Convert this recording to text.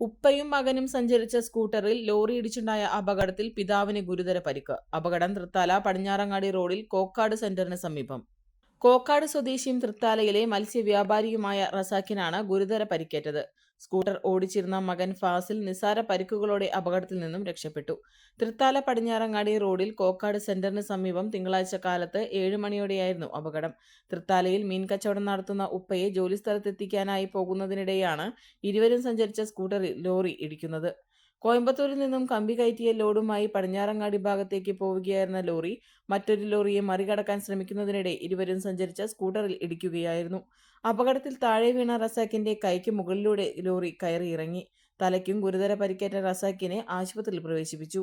ഉപ്പയും മകനും സഞ്ചരിച്ച സ്കൂട്ടറിൽ ലോറി ഇടിച്ചുണ്ടായ അപകടത്തിൽ പിതാവിന് ഗുരുതര പരിക്ക്. അപകടം തൃത്താല പടിഞ്ഞാറങ്ങാടി റോഡിൽ കോക്കാട് സെന്ററിന് സമീപം. കോക്കാട് സ്വദേശിയും തൃത്താലയിലെ മത്സ്യവ്യാപാരിയുമായ റസാഖിനാണ് ഗുരുതര പരിക്കേറ്റത്. സ്കൂട്ടർ ഓടിച്ചിരുന്ന മകൻ ഫാസിൽ നിസാര പരിക്കുകളോടെ അപകടത്തിൽ നിന്നും രക്ഷപ്പെട്ടു. തൃത്താല പടിഞ്ഞാറങ്ങാടി റോഡിൽ കോക്കാട് സെന്ററിന് സമീപം തിങ്കളാഴ്ച കാലത്ത് ഏഴ് മണിയോടെയായിരുന്നു അപകടം. തൃത്താലയിൽ മീൻ കച്ചവടം നടത്തുന്ന ഉപ്പയെ ജോലിസ്ഥലത്തെത്തിക്കാനായി പോകുന്നതിനിടെയാണ് ഇരുവരും സഞ്ചരിച്ച സ്കൂട്ടറിൽ ലോറി ഇടിക്കുന്നത്. കോയമ്പത്തൂരിൽ നിന്നും കമ്പി കയറ്റിയ ലോഡുമായി പടിഞ്ഞാറങ്ങാടി ഭാഗത്തേക്ക് പോവുകയായിരുന്ന ലോറി മറ്റൊരു ലോറിയെ മറികടക്കാൻ ശ്രമിക്കുന്നതിനിടെ ഇരുവരും സഞ്ചരിച്ച സ്കൂട്ടറിൽ ഇടിക്കുകയായിരുന്നു. അപകടത്തിൽ താഴെ വീണ റസാക്കിന്റെ കൈക്ക് മുകളിലൂടെ ലോറി കയറി ഇറങ്ങി. തലയ്ക്കും ഗുരുതര പരിക്കേറ്റ റസാക്കിനെ ആശുപത്രിയിൽ പ്രവേശിപ്പിച്ചു.